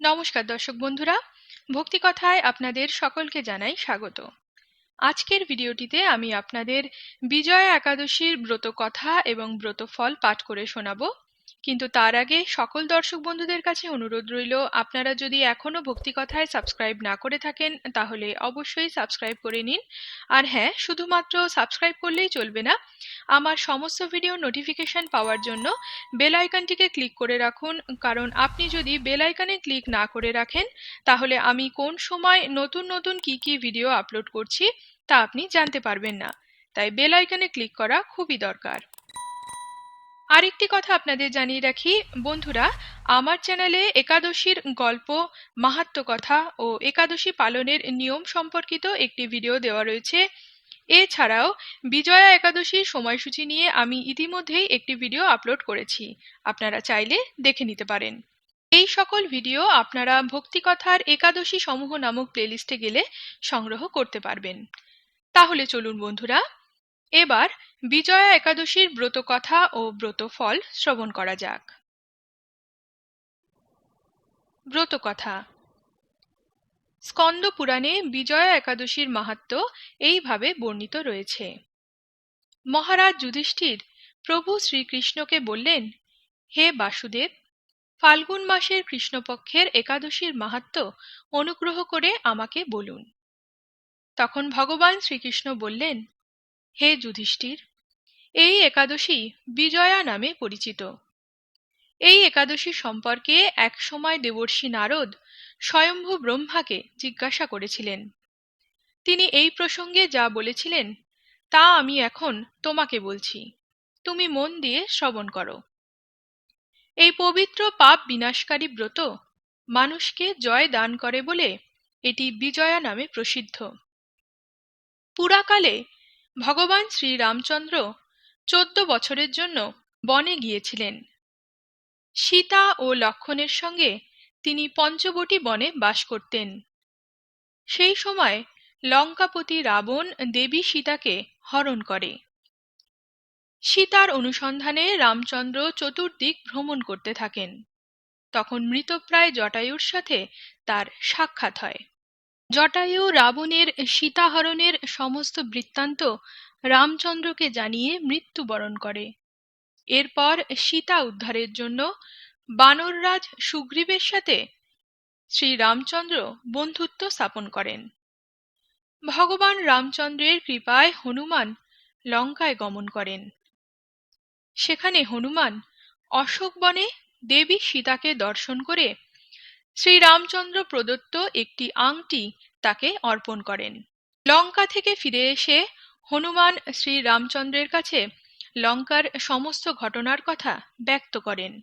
নমস্কার দর্শক বন্ধুরা, ভক্তি কথায় আপনাদের সকলকে জানাই স্বাগত। আজকের ভিডিওটিতে আমি আপনাদের বিজয়া একাদশীর ব্রত কথা এবং ব্রত ফল পাঠ করে শোনাবো। কিন্তু তার আগে সকল দর্শক বন্ধুদের কাছে অনুরোধ রইল, আপনারা যদি এখনও ভক্তিকথায় সাবস্ক্রাইব না করে থাকেন, তাহলে অবশ্যই সাবস্ক্রাইব করে নিন। আর হ্যাঁ শুধুমাত্র সাবস্ক্রাইব করলেই চলবে না, আমার সমস্ত ভিডিও নোটিফিকেশন পাওয়ার জন্য বেল আইকনটিকে ক্লিক করে রাখুন। কারণ আপনি যদি বেল আইকনে ক্লিক না করে রাখেন, তাহলে আমি কোন সময় নতুন নতুন কি কি ভিডিও আপলোড করছি, তা আপনি জানতে পারবেন না। তাই বেল আইকনে ক্লিক করা খুবই দরকার। আরেকটি কথা আপনাদের জানিয়ে রাখি। বন্ধুরা, আমার চ্যানেলে একাদশীর গল্প, মাহাত্ম কথা ও একাদশী পালনের নিয়ম সম্পর্কিত একটি ভিডিও দেওয়া রয়েছে। এছাড়াও, বিজয়া একাদশীর সময়সূচি নিয়ে আমি ইতিমধ্যেই একটি ভিডিও আপলোড করেছি। আপনারা চাইলে দেখে নিতে পারেন। এই সকল ভিডিও আপনারা ভক্তিকথার একাদশী সমূহ নামক প্লেলিস্টে গেলে সংগ্রহ করতে পারবেন। তাহলে চলুন বন্ধুরা এবার বিজয়া একাদশীর ব্রত কথা ও ব্রত ফল শ্রবণ করা যাক। ব্রত কথা স্কন্দ পুরাণে বিজয়া একাদশীর মাহাত্ম এইভাবে বর্ণিত রয়েছে। মহারাজ যুধিষ্ঠির প্রভু শ্রীকৃষ্ণকে বললেন, হে বাসুদেব, ফাল্গুন মাসের কৃষ্ণপক্ষের একাদশীর মাহাত্ম অনুগ্রহ করে আমাকে বলুন। তখন ভগবান শ্রীকৃষ্ণ বললেন হে যুধিষ্ঠির, এই একাদশী বিজয়া নামে পরিচিত। এই একাদশী সম্পর্কে এক সময় দেবর্ষী নারদ স্বয়ম্ভু ব্রহ্মাকে জিজ্ঞাসা করেছিলেন। তিনি এই প্রসঙ্গে যা বলেছিলেন, তা আমি এখন তোমাকে বলছি। তুমি মন দিয়ে শ্রবণ করো। এই পবিত্র পাপ বিনাশকারী ব্রত মানুষকে জয় দান করে বলে এটি বিজয়া নামে প্রসিদ্ধ। পুরাকালে ভগবান শ্রীরামচন্দ্র চোদ্দ বছরের জন্য বনে গিয়েছিলেন। সীতা ও লক্ষণের সঙ্গে তিনি পঞ্চবটি বনে বাস করতেন। সেই সময় লঙ্কাপতি রাবণ দেবী সীতাকে হরণ করে। সীতার অনুসন্ধানে রামচন্দ্র চতুর্দিক ভ্রমণ করতে থাকেন। তখন মৃতপ্রায় জটায়ুর সাথে তার সাক্ষাৎ হয়। জটায়ু রাবণের সীতাহরণের সমস্ত বৃত্তান্ত রামচন্দ্রকে জানিয়ে মৃত্যুবরণ করে। এরপর সীতা উদ্ধারের জন্য বানররাজ সুগ্রীবের সাথে শ্রী রামচন্দ্র বন্ধুত্ব স্থাপন করেন। ভগবান রামচন্দ্রের কৃপায় হনুমান লঙ্কায় গমন করেন। সেখানে হনুমান অশোক বনে দেবী সীতাকে দর্শন করে শ্রীরামচন্দ্র প্রদত্ত একটি আংটি তাকে অর্পণ করেন। লঙ্কা থেকে ফিরে এসে হনুমান শ্রী রামচন্দ্রের কাছে লঙ্কার সমস্ত ঘটনার কথা ব্যক্ত করেন।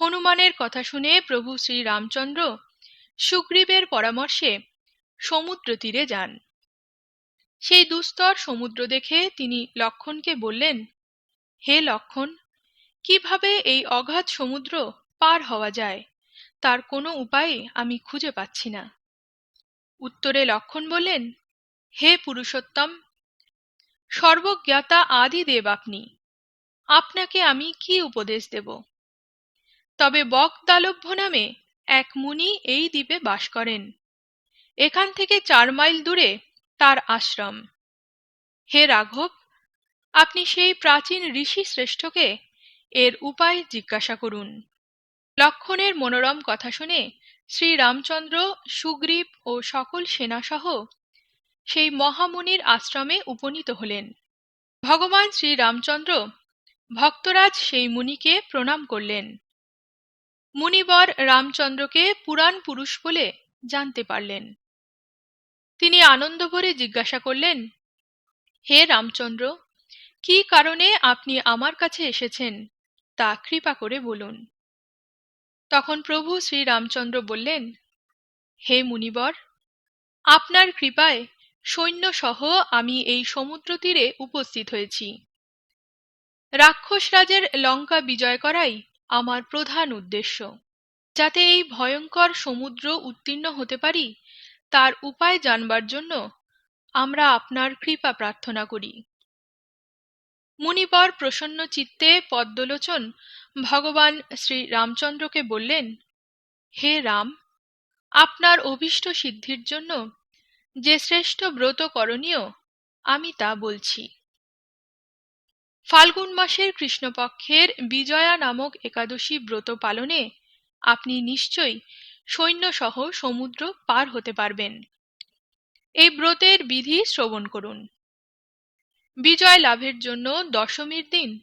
হনুমানের কথা শুনে প্রভু শ্রী রামচন্দ্র সুগ্রীবের পরামর্শে সমুদ্র তীরে যান। সেই দুস্তর সমুদ্র দেখে তিনি লক্ষণকে বললেন, হে লক্ষণ, কীভাবে এই অগাধ সমুদ্র পার হওয়া যায়? তার কোনো উপায় আমি খুঁজে পাচ্ছি না। উত্তরে লক্ষণ বললেন, হে পুরুষোত্তম, সর্বজ্ঞাতা আদি দেব আপনি। আপনাকে আমি কি উপদেশ দেব? তবে বকদালভ্য নামে এক মুনি এই দ্বীপে বাস করেন। এখান থেকে চার মাইল দূরে তার আশ্রম। হে রাঘব, আপনি সেই প্রাচীন ঋষি শ্রেষ্ঠকে এর উপায় জিজ্ঞাসা করুন। লক্ষণের মনোরম কথা শুনে শ্রী রামচন্দ্র সুগ্রীব ও সকল সেনাসহ সেই মহামুনির আশ্রমে উপনীত হলেন। ভগবান শ্রী রামচন্দ্র ভক্তরাজ সেই মুনিকে প্রণাম করলেন। মুনিবর রামচন্দ্রকে পুরাণ পুরুষ বলে জানতে পারলেন। তিনি আনন্দ ভরে জিজ্ঞাসা করলেন, হে রামচন্দ্র, কি কারণে আপনি আমার কাছে এসেছেন? তা কৃপা করে বলুন। তখন প্রভু শ্রী রামচন্দ্র বললেন, হে মুনিবর, আপনার কৃপায় সৈন্যসহ আমি এই সমুদ্র তীরে উপস্থিত হয়েছি। রাক্ষসরাজের লঙ্কা বিজয় করাই আমার প্রধান উদ্দেশ্য। যাতে এই ভয়ঙ্কর সমুদ্র উত্তীর্ণ হতে পারি, তার উপায় জানবার জন্য আমরা আপনার কৃপা প্রার্থনা করি। মুনিবর প্রসন্ন চিত্তে পদ্মলোচন ভগবান শ্রী রামচন্দ্রকে বললেন, হে রাম, আপনার অভীষ্ট সিদ্ধির জন্য যে শ্রেষ্ঠ ব্রত করণীয়, আমি তা বলছি। ফাল্গুন মাসের কৃষ্ণপক্ষের বিজয়া নামক একাদশী ব্রত পালনে আপনি নিশ্চয়ই সৈন্যসহ সমুদ্র পার হতে পারবেন। এই ব্রতের বিধি শ্রবণ করুন। বিজয় লাভের জন্য দশমীর দিন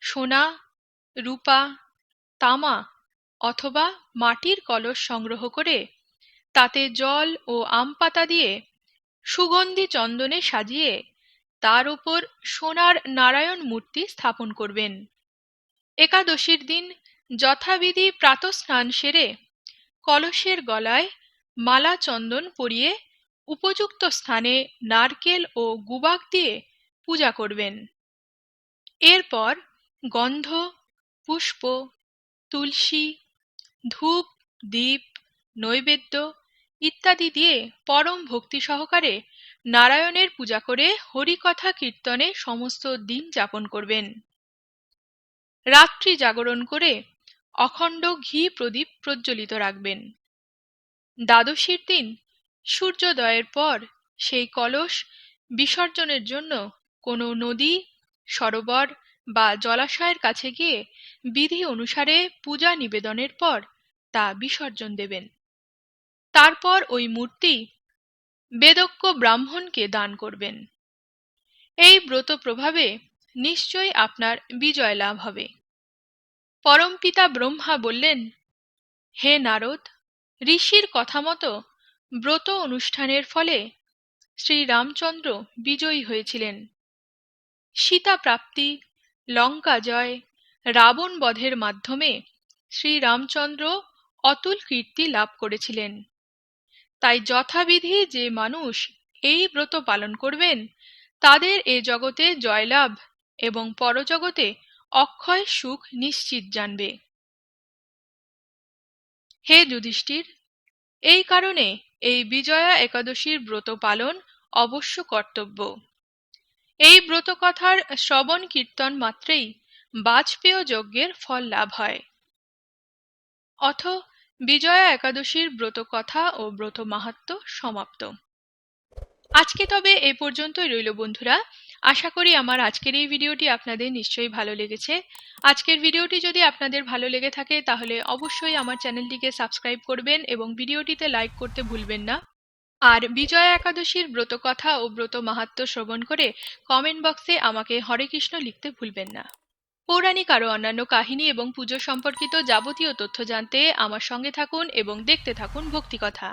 সোনা রূপা, তামা অথবা মাটির কলস সংগ্রহ করে তাতে জল ও আম পাতা দিয়ে সুগন্ধি চন্দনে সাজিয়ে তার উপর সোনার নারায়ণ মূর্তি স্থাপন করবেন। একাদশীর দিন যথাবিধি প্রাতস্নান সেরে কলসের গলায় মালা চন্দন পরিয়ে উপযুক্ত স্থানে নারকেল ও গুবাক দিয়ে পূজা করবেন। এরপর গন্ধ পুষ্প, তুলসী, ধূপ, দীপ, নৈবেদ্য ইত্যাদি দিয়ে পরম ভক্তি সহকারে নারায়ণের পূজা করে হরিকথা কীর্তনে সমস্ত দিন যাপন করবেন। রাত্রি জাগরণ করে অখণ্ড ঘি প্রদীপ প্রজ্বলিত রাখবেন। দ্বাদশীর দিন সূর্যোদয়ের পর সেই কলস বিসর্জনের জন্য কোনো নদী, সরোবর বা জলাশয়ের কাছে গিয়ে বিধি অনুসারে পূজা নিবেদনের পর তা বিসর্জন দেবেন। তারপর ওই মূর্তি বেদজ্ঞ ব্রাহ্মণকে দান করবেন। এই ব্রত প্রভাবে নিশ্চয়ই আপনার বিজয় লাভ হবে। পরমপিতা ব্রহ্মা বললেন, হে নারদ, ঋষির কথা মতো ব্রত অনুষ্ঠানের ফলে শ্রী রামচন্দ্র বিজয়ী হয়েছিলেন। সীতা প্রাপ্তি লঙ্কা জয়। রাবণ বধের মাধ্যমে শ্রী রামচন্দ্র অতুল কীর্তি লাভ করেছিলেন। তাই যথাবিধি যে মানুষ এই ব্রত পালন করবেন, তাদের এ জগতে জয়লাভ এবং পরজগতে অক্ষয় সুখ নিশ্চিত জানবে। হে যুধিষ্ঠির, এই কারণে এই বিজয়া একাদশীর ব্রত পালন অবশ্য কর্তব্য। এই ব্রতকথার শ্রবণ কীর্তন মাত্রেই বাজপেয় যজ্ঞের ফল লাভ হয়। অথ বিজয়া একাদশীর ব্রত কথা ও ব্রত মাহাত্ম সমাপ্ত। আজকে তবে এ পর্যন্তই রইল বন্ধুরা। আশা করি আমার আজকের এই ভিডিওটি আপনাদের নিশ্চয়ই ভালো লেগেছে। আজকের ভিডিওটি যদি আপনাদের ভালো লেগে থাকে তাহলে অবশ্যই আমার চ্যানেলটিকে সাবস্ক্রাইব করবেন এবং ভিডিওটিতে লাইক করতে ভুলবেন না। আর বিজয়া একাদশীর ব্রত কথা ও ব্রত মাহাত্ম শ্রবণ করে কমেন্ট বক্সে আমাকে হরে কৃষ্ণ লিখতে ভুলবেন না। পৌরাণিক আরও অন্যান্য কাহিনী এবং পুজো সম্পর্কিত যাবতীয় তথ্য জানতে আমার সঙ্গে থাকুন এবং দেখতে থাকুন ভক্তিকথা।